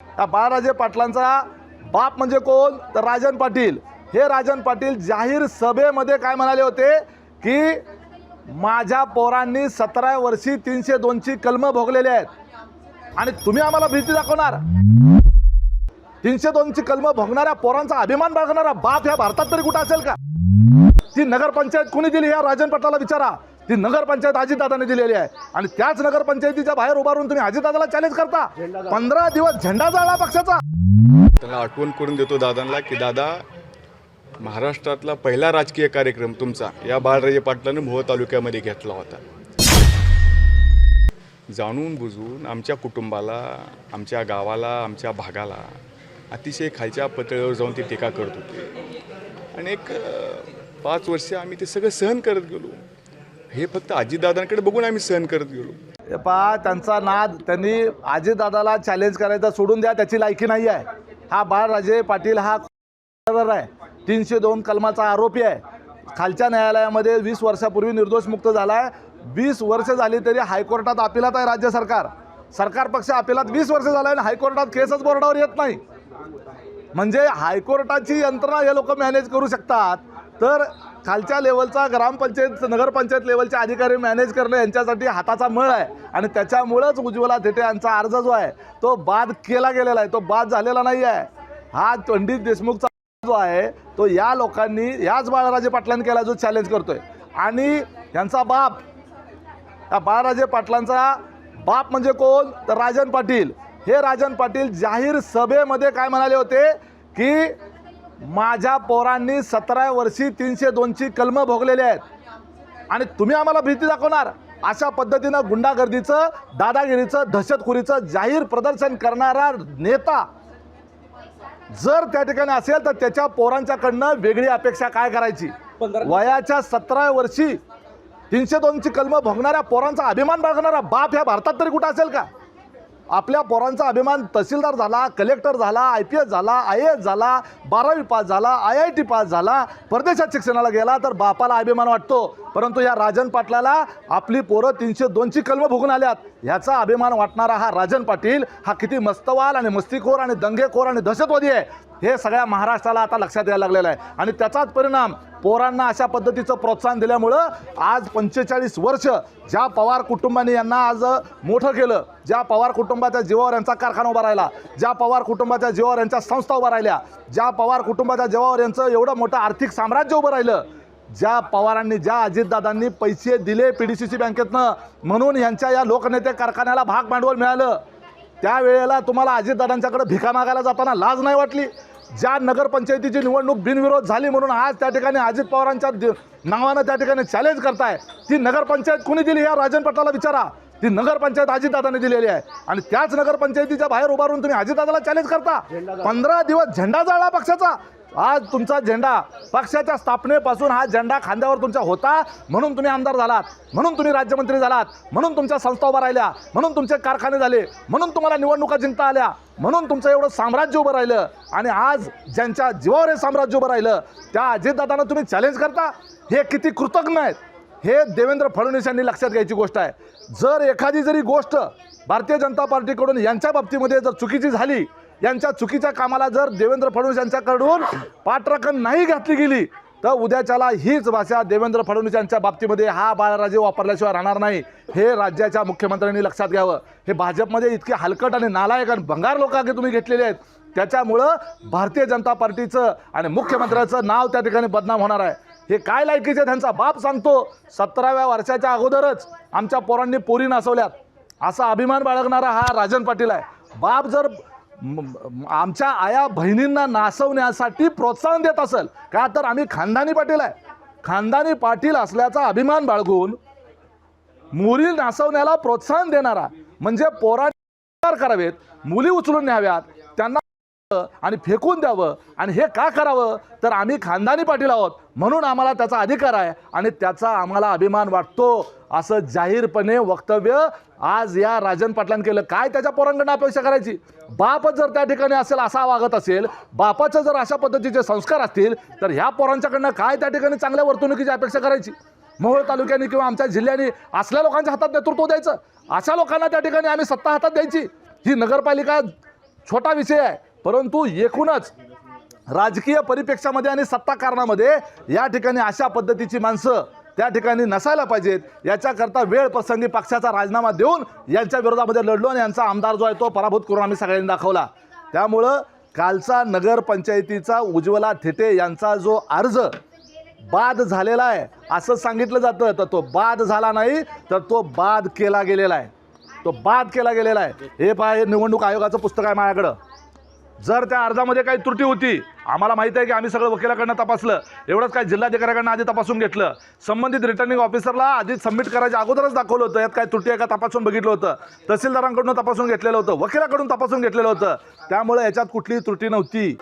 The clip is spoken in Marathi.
त्या बाळराजे पाटलांचा बाप म्हणजे कोण? तर राजन पाटील. हे राजन पाटील जाहीर सभेमध्ये काय म्हणाले होते? की माझ्या पोरांनी सतरा वर्षी तीनशे दोनची कलमं भोगलेली आहेत. आणि तुम्ही आम्हाला भीती दाखवणार. तीनशे दोनची कलमं भोगणाऱ्या पोरांचा अभिमान बाळगणारा बाप ह्या भारतात तरी कुठं असेल का? ती नगरपंचायत कुणी दिली? या राजन पाटलाला विचारा. ती नगरपंचायत अजितदादाने दिलेली आहे. आणि त्याच नगरपंचायतीच्या बाहेर उभारून तुम्ही अजितदादाला चॅलेंज करता. पंधरा दिवस झेंडा जाळला पक्षाचा. त्याला आठवण करून देतो दादांना की दादा महाराष्ट्रातला पहिला राजकीय कार्यक्रम तुमचा या बाळराजे पाटलाने मोह तालुक्यामध्ये घेतला होता. जाणून बुजून आमच्या कुटुंबाला आमच्या गावाला आमच्या भागाला अतिशय खालच्या पातळीवर जाऊन ते टीका करत होते. आणि एक पाच वर्ष आम्ही ते सगळं सहन करत गेलो. हे फक्त आजीदादांकडे बघून आम्ही सहन करत गेलो. पहा त्यांचा नाद त्यांनी अजितदादाला चॅलेंज करायचा सोडून द्या त्याची लायकी नाही आहे. हा बाळराजे पाटील हा आहे. तीनशे दोन कलमाचा आरोपी आहे. खालच्या न्यायालयामध्ये वीस वर्षापूर्वी निर्दोष मुक्त झाला आहे वीस वर्ष झाली तरी हायकोर्टात अपिलात आहे राज्य सरकार. सरकार पक्ष अपिलात वीस वर्ष झालं आहे आणि हायकोर्टात केसच बोर्डावर येत नाही. म्हणजे हायकोर्टाची यंत्रणा हे लोक मॅनेज करू शकतात. तर खालच्या लेवलचा ग्रामपंचायत नगरपंचायत लेवलचे अधिकारी मॅनेज करणं यांच्यासाठी हाताचा मळ आहे. आणि त्याच्यामुळंच उज्ज्वला थेटे यांचा अर्ज जो आहे तो बाद केला गेलेला आहे. तो बाद झालेला नाही आहे. हा पंडित देशमुखचा जो आहे तो या लोकांनी याच बाळराजे पाटलांनी केला जो चॅलेंज करतोय. आणि यांचा बाप या बाळराजे पाटलांचा बाप म्हणजे कोण? तर राजन पाटील. हे राजन पाटील जाहीर सभेमध्ये काय म्हणाले होते? की माझ्या पोरांनी सतरा वर्षी तीनशे दोनची कलमं भोगलेली आहेत. आणि तुम्ही आम्हाला भीती दाखवणार. अशा पद्धतीनं गुंडागर्दीचं दादागिरीचं दहशतखोरीचं जाहीर प्रदर्शन करणारा नेता जर त्या ठिकाणी असेल तर त्याच्या पोरांच्याकडनं वेगळी अपेक्षा काय करायची? वयाच्या सतरा वर्षी तीनशे दोनची कलमं भोगणाऱ्या पोरांचा अभिमान बाळगणारा बाप ह्या भारतात तरी कुठं असेल का? आपल्या पोरांचा अभिमान तहसीलदार झाला कलेक्टर झाला आय पी एस झाला आय एस झाला बारावी पास झाला आय आय टी पास झाला परदेशात शिक्षणाला गेला तर बापाला अभिमान वाटतो. परंतु या राजन पाटलाला आपली पोरं तीनशे दोनची कलम भोगून आल्यात. ह्याचा अभिमान वाटणारा हा राजन पाटील हा किती मस्तवाल आणि मस्तीखोर आणि दंगेखोर आणि दहशतवादी आहे. हे सगळ्या महाराष्ट्राला आता लक्षात यायला लागलेलं आहे. आणि त्याचाच परिणाम पोरांना अशा पद्धतीचं प्रोत्साहन दिल्यामुळं आज पंचेचाळीस वर्ष ज्या पवार कुटुंबाने यांना आज मोठं केलं ज्या पवार कुटुंबाच्या जीवावर यांचा कारखाना उभा राहिला ज्या पवार कुटुंबाच्या जीवावर यांच्या संस्था उभा राहिल्या ज्या पवार कुटुंबाच्या जीवावर यांचं एवढं मोठं आर्थिक साम्राज्य उभं राहिलं ज्या पवारांनी ज्या अजितदादांनी पैसे दिले पी डी सी सी बँकेतनं म्हणून यांच्या या लोकनेते कारखान्याला भाग भांडवल मिळालं. त्यावेळेला तुम्हाला अजितदादांच्याकडे भिका मागायला जाताना लाज नाही वाटली? ज्या नगरपंचायतीची निवडणूक बिनविरोध झाली म्हणून आज त्या ठिकाणी अजित पवारांच्या नावानं त्या ठिकाणी चॅलेंज करताय. ती नगरपंचायत कुणी दिली या राजन पाटलाला विचारा. ती नगरपंचायत अजितदादाने दिलेली आहे. आणि त्याच नगरपंचायतीच्या बाहेर उभारून तुम्ही अजितदादाला चॅलेंज करता. पंधरा दिवस झेंडा जाळला पक्षाचा. आज तुमचा झेंडा पक्षाच्या स्थापनेपासून हा झेंडा खांद्यावर तुमचा होता म्हणून तुम्ही आमदार झालात म्हणून तुम्ही राज्यमंत्री झालात म्हणून तुमच्या संस्था उभा राहिल्या म्हणून तुमचे कारखाने झाले म्हणून तुम्हाला निवडणुका जिंकता आल्या म्हणून तुमचं एवढं साम्राज्य उभं राहिलं आणि आज ज्यांच्या जीवावर हे साम्राज्य उभं राहिलं त्या अजितदादांना तुम्ही चॅलेंज करता? हे किती कृतज्ञ आहेत. हे देवेंद्र फडणवीस यांनी लक्षात घ्यायची गोष्ट आहे. जर एखादी जरी गोष्ट भारतीय जनता पार्टीकडून यांच्या बाबतीमध्ये जर चुकीची झाली यांच्या चुकीच्या कामाला जर देवेंद्र फडणवीस यांच्याकडून पाठराखण नाही घातली गेली तर उद्याच्याला हीच भाषा देवेंद्र फडणवीस यांच्या बाबतीमध्ये हा बाळराजे वापरल्याशिवाय राहणार नाही. हे राज्याच्या मुख्यमंत्र्यांनी लक्षात घ्यावं. हे भाजपमध्ये इतके हलकट आणि नालायक आणि भंगार लोक तुम्ही घेतलेले आहेत. त्याच्यामुळं भारतीय जनता पार्टीचं आणि मुख्यमंत्र्याचं नाव त्या ठिकाणी बदनाम होणार आहे. हे काय लायकीचे त्यांचा बाप सांगतो. सतराव्या वर्षाच्या अगोदरच आमच्या पोरांनी पोरी नासवल्यात. असा अभिमान बाळगणारा हा राजन पाटील आहे. बाप जर आमच्या आया बहिणींना नासवण्यासाठी प्रोत्साहन देत असेल. का तर आम्ही खानदानी पाटील आहे. खानदानी पाटील असल्याचा अभिमान बाळगून मुली नासवण्याला प्रोत्साहन देणारा म्हणजे पोरांनी करावेत मुली उचलून न्याव्यात त्यांना आणि फेकून द्यावं. आणि हे का करावं? तर आम्ही खानदानी पाटील आहोत. म्हणून आम्हाला त्याचा अधिकार आहे आणि त्याचा आम्हाला अभिमान वाटतो. असं जाहीरपणे वक्तव्य आज या राजन पाटलांनी केलं. काय त्याच्या पोरांकडनं अपेक्षा करायची? बापच जर त्या ठिकाणी असेल असा वागत असेल बापाचं जर अशा पद्धतीचे संस्कार असतील तर ह्या पोरांच्याकडनं काय त्या ठिकाणी चांगल्या वर्तणुकीची अपेक्षा करायची? मोहोळ तालुक्याने किंवा आमच्या जिल्ह्याने असल्या लोकांच्या हातात नेतृत्व द्यायचं? अशा लोकांना त्या ठिकाणी आम्ही सत्ता हातात द्यायची? ही नगरपालिका छोटा विषय आहे. परंतु एकूणच राजकीय परिप्रेक्षामध्ये आणि सत्ता कारणामध्ये या ठिकाणी अशा पद्धतीची माणसं त्या ठिकाणी नसायला पाहिजेत. याच्याकरता वेळ प्रसंगी पक्षाचा राजीनामा देऊन यांच्या विरोधामध्ये लढलो आणि यांचा आमदार जो आहे तो पराभूत करून आम्ही सगळ्यांनी दाखवला. त्यामुळं कालचा नगरपंचायतीचा उज्ज्वला थेटे यांचा जो अर्ज बाद झालेला आहे असं सांगितलं जातं तर तो बाद झाला नाही तर तो बाद केला गेलेला आहे. तो बाद केला गेलेला आहे. हे पहा हे निवडणूक आयोगाचं पुस्तक आहे माझ्याकडं. जर त्या अर्जामध्ये काही त्रुटी होती आम्हाला माहिती आहे की आम्ही सगळं वकिलाकडनं तपासलं. एवढंच काय जिल्हाधिकाऱ्याकडनं आधी तपासून घेतलं. संबंधित रिटर्निंग ऑफिसरला आधी सबमिट करायच्या अगोदरच दाखवलं होतं. यात काय त्रुटी आहे का तपासून बघितलं होतं. तहसीलदारांकडून तपासून घेतलेलं होतं. वकिलाकडून तपासून घेतलेलं होतं. त्यामुळे याच्यात कुठलीही त्रुटी नव्हती.